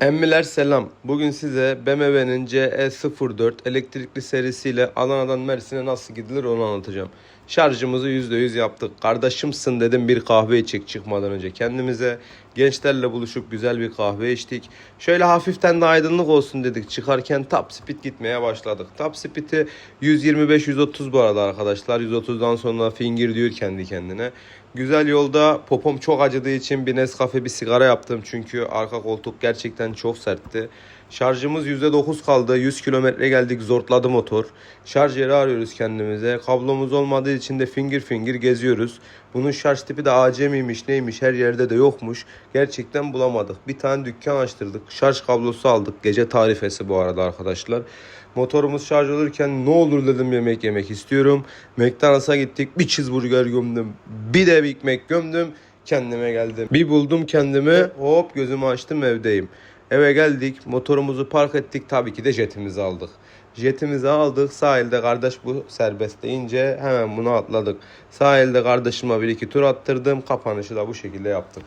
Emmiler selam. Bugün size BMW'nin CE04 elektrikli serisiyle Adana'dan Mersin'e nasıl gidilir onu anlatacağım. Şarjımızı %100 yaptık. Kardeşimsin dedim bir kahve içecek çıkmadan önce. Kendimize gençlerle buluşup güzel bir kahve içtik. Şöyle hafiften de aydınlık olsun dedik. Çıkarken top speed gitmeye başladık. Top speed'i 125-130 bu arada arkadaşlar. 130'dan sonra finger diyor kendi kendine. Güzel yolda popom çok acıdığı için bir Nescafe bir sigara yaptım. Çünkü arka koltuk gerçekten çok sertti. Şarjımız %9 kaldı. 100 kilometre geldik zortladı motor. Şarj yeri arıyoruz kendimize. Kablomuz olmadığı için de finger finger geziyoruz. Bunun şarj tipi de AC miymiş neymiş her yerde de yokmuş. Gerçekten bulamadık. Bir tane dükkan açtırdık. Şarj kablosu aldık. Gece tarifesi bu arada arkadaşlar. Motorumuz şarj olurken ne olur dedim yemek yemek istiyorum. McDonald's'a gittik. Bir cheeseburger gömdüm. Bir de Big Mac gömdüm. Kendime geldim. Bir buldum kendimi. Hop gözümü açtım evdeyim. Eve geldik. Motorumuzu park ettik. Tabii ki de jetimizi aldık. Jetimizi aldık. Sahilde kardeş bu serbest deyince hemen bunu atladık. Sahilde kardeşime bir iki tur attırdım. Kapanışı da bu şekilde yaptık.